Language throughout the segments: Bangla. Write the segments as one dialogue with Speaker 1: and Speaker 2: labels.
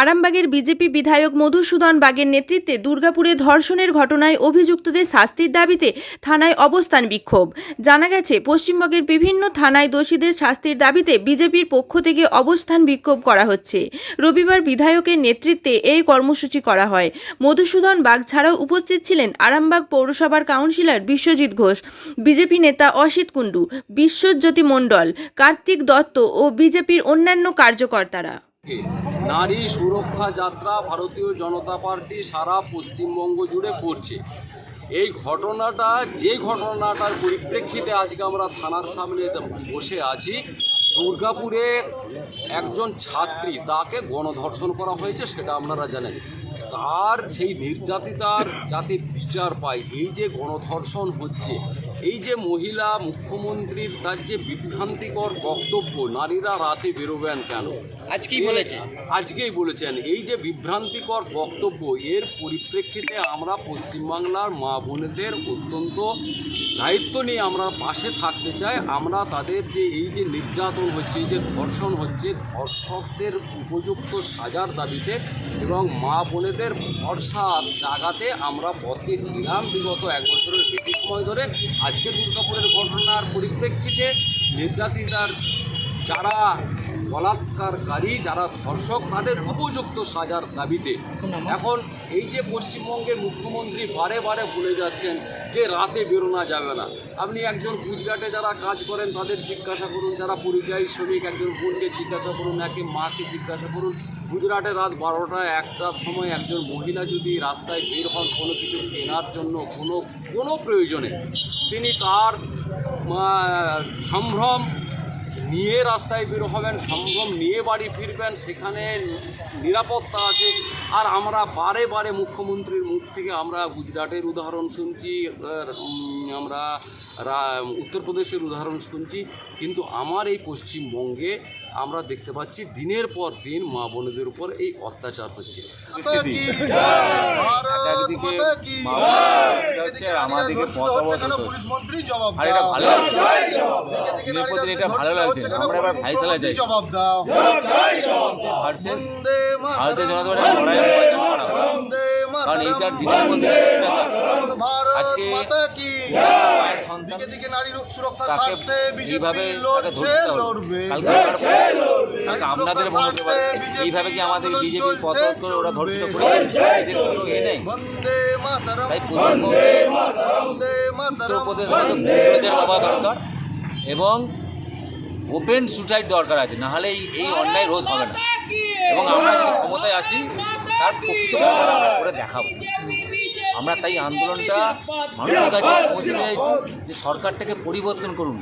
Speaker 1: আরামবাগের বিজেপি বিধায়ক মধুসূদন বাগের নেতৃত্বে দুর্গাপুরে ধর্ষণের ঘটনায় অভিযুক্তদের শাস্তির দাবিতে থানায় অবস্থান বিক্ষোভ। জানা গেছে, পশ্চিমবঙ্গের বিভিন্ন থানায় দোষীদের শাস্তির দাবিতে বিজেপির পক্ষ থেকে অবস্থান বিক্ষোভ করা হচ্ছে। রবিবার বিধায়কের নেতৃত্বে এই কর্মসূচি করা হয়। মধুসূদন বাগ ছাড়াও উপস্থিত ছিলেন আরামবাগ পৌরসভার কাউন্সিলর বিশ্বজিৎ ঘোষ, বিজেপি নেতা অসিত কুণ্ডু, বিশ্বজ্যোতি মণ্ডল, কার্তিক দত্ত ও বিজেপির অন্যান্য কার্যকর্তারা।
Speaker 2: নারী সুরক্ষা যাত্রা ভারতীয় জনতা পার্টি সারা পশ্চিমবঙ্গ জুড়ে করছে। এই ঘটনাটা, যে ঘটনাটার পরিপ্রেক্ষিতে আজকে আমরা থানার সামনে বসে আছি, দুর্গাপুরে একজন ছাত্রী, তাকে গণধর্ষণ করা হয়েছে, সেটা আপনারা জানেন। তার সেই নির্যাতিতার যাতে বিচার পায় এই যে গণধর্ষণ হচ্ছে এই যে মহিলা মুখ্যমন্ত্রীর তার যে বিভ্রান্তিকর বক্তব্য নারীরা রাতে বেরোবেন কেন?
Speaker 3: আজকেই বলেছে।
Speaker 2: আজকেই বলেছেন এই যে বিভ্রান্তিকর বক্তব্য এর পরিপ্রেক্ষিতে আমরা পশ্চিমবাংলার মা বোনেদের অত্যন্ত দায়িত্ব নিয়ে আমরা পাশে থাকতে চাই। আমরা তাদের যে এই যে নির্যাতন হচ্ছে এই যে ধর্ষণ হচ্ছে ধর্ষকদের উপযুক্ত সাজার দাবিতে এবং মা বোনেদের ভরসা জাগাতে আমরা পথে ছিলাম। বিগত এক বছরের বেশি সময় ধরে আজকে দুর্গাপুরের ঘটনার পরিপ্রেক্ষিতে নির্যাতিতার যারা বলাৎকারকারী যারা ধর্ষক, তাদের উপযুক্ত সাজার দাবিতে। এখন এই যে পশ্চিমবঙ্গের মুখ্যমন্ত্রী বারে বারে বলে যাচ্ছেন যে রাতে বেরোনো যাবে না। আপনি একজন গুজরাটে যারা কাজ করেন, তাদের জিজ্ঞাসা করুন, যারা পরিযায়ী শ্রমিক, একজন বোনকে জিজ্ঞাসা করুন, একে মাকে জিজ্ঞাসা করুন। গুজরাটে রাত বারোটা, একটার সময় একজন মহিলা যদি রাস্তায় বের হন, কোনো কিছু কেনার জন্য, কোনো কোনো প্রয়োজনে, তিনি তার সম্ভ্রম নিয়ে রাস্তায় বের হবেন, সঙ্গম নিয়ে বাড়ি ফিরবেন, সেখানে নিরাপত্তা আছে। আর আমরা বারে বারে মুখ্যমন্ত্রীর মুখ থেকে আমরা গুজরাটের উদাহরণ শুনছি আমরা উত্তরপ্রদেশের উদাহরণ শুনছি। কিন্তু আমার এই পশ্চিমবঙ্গে আমরা দেখতে পাচ্ছি দিনের পর দিন মা বোনেদের উপর এই অত্যাচার হচ্ছে।
Speaker 4: আমাদেরকে এটা ভালো লাগছে। আমরা এবার ফাইসালা
Speaker 5: জবাব দাও।
Speaker 4: ভারতীয় জনতা কারণ এইটার দিনের মধ্যে আজকে
Speaker 5: দিকে দিকে সুরক্ষা স্বার্থে বিজেপি
Speaker 4: এইভাবে
Speaker 5: লড়ছে লড়বে।
Speaker 4: কালকে কালকে আপনাদের মনে হতে এইভাবে কি আমাদের বিজেপি পথ করে ওরা ধর্ষিত করে এদের নেই? তাই পশ্চিমবঙ্গে
Speaker 5: বন্দে মাতরম।
Speaker 4: উত্তরপ্রদেশ হওয়া দরকার এবং ওপেন সুসাইড দরকার আছে নাহলে এই এই অন্যায় রোধ হবে না। এবং আমরা যদি ক্ষমতায় আসি তার প্রকৃত আমরা করে দেখাবো। আমরা তাই আন্দোলনটা মানুষের কাছে পৌঁছে যাচ্ছি যে সরকারটাকে পরিবর্তন করুন।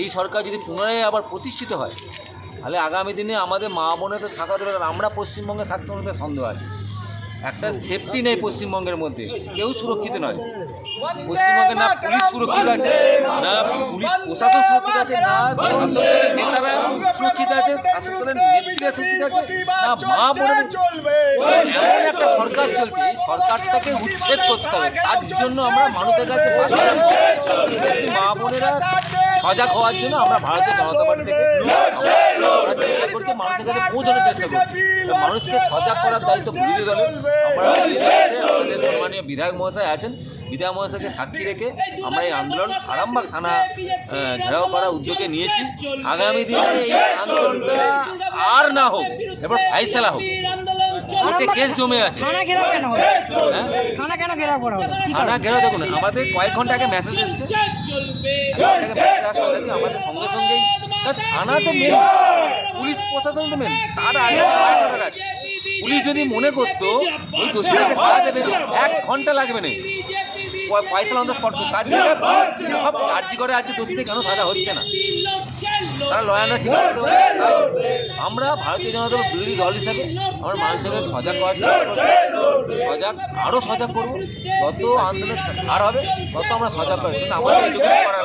Speaker 4: এই সরকার যদি পুনরায় আবার প্রতিষ্ঠিত হয় তাহলে আগামী দিনে আমাদের মা বোনেদের থাকা দরকার আমরা পশ্চিমবঙ্গে থাকতে আমাদের সন্দেহ আছে। একটা সেফটি নেই পশ্চিমবঙ্গের মধ্যে কেউ সুরক্ষিত নয়। পশ্চিমবঙ্গে না পুলিশ সুরক্ষিত আছে না পুলিশ প্রশাসন সুরক্ষিত আছে না নেতারা সুরক্ষিত আছে নেত্রীরা সুরক্ষিত আছে। না মা বোনেদের এমন একটা সরকার চলছে এই সরকারটাকে উচ্ছেদ করতে হবে। তার জন্য আমরা মানুষের কাছে মা বোনেরা সজাগ হওয়ার জন্য আমরা ভারতীয় জনতা পার্টি থেকে চেষ্টা করছি মানুষের কাছে পৌঁছানোর চেষ্টা করছি। মানুষকে সজাগ করার দায়িত্ব বিরোধী দলের। আমরা আমাদের সম্মানীয় বিধায়ক মহাশয় আছেন। বিধায়ক মহাশয়কে সাক্ষী রেখে আমরা এই আন্দোলন আরামবাগ থানা ঘেরাও করার উদ্যোগে নিয়েছি। আগামী দিনে এই আন্দোলনটা আর না হোক এবার ফাইসলা হোক। কেস জমে আছে।
Speaker 6: কেন
Speaker 4: হ্যাঁ?
Speaker 6: ঘেরাও করা হলো
Speaker 4: থানা ঘেরাও দেখুন আমাদের কয়েক ঘণ্টা আগে মেসেজ এসছে। আমাদের সঙ্গে সঙ্গেই। তা থানা তো মেন পুলিশ প্রশাসন তো মেন তার আগে। পুলিশ যদি মনে করতো ওই দোষীকে সাজা দেবে এক ঘণ্টা লাগবে না। পয়সা অন স্পট কাজ সব কার্যি করে আজকে দোষীদের কেন সাজা হচ্ছে না। তারা লয়ানো ঠিক আমরা ভারতীয় জনতা দল বিরোধী দল হিসাবে আমরা মানুষের সজাগ করার সজাগ আরও সজাগ করব। যত আন্দোলন আর হবে, তত আমরা সজাগ করব কিন্তু আমাদের করার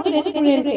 Speaker 3: রেস্টুরেন্টে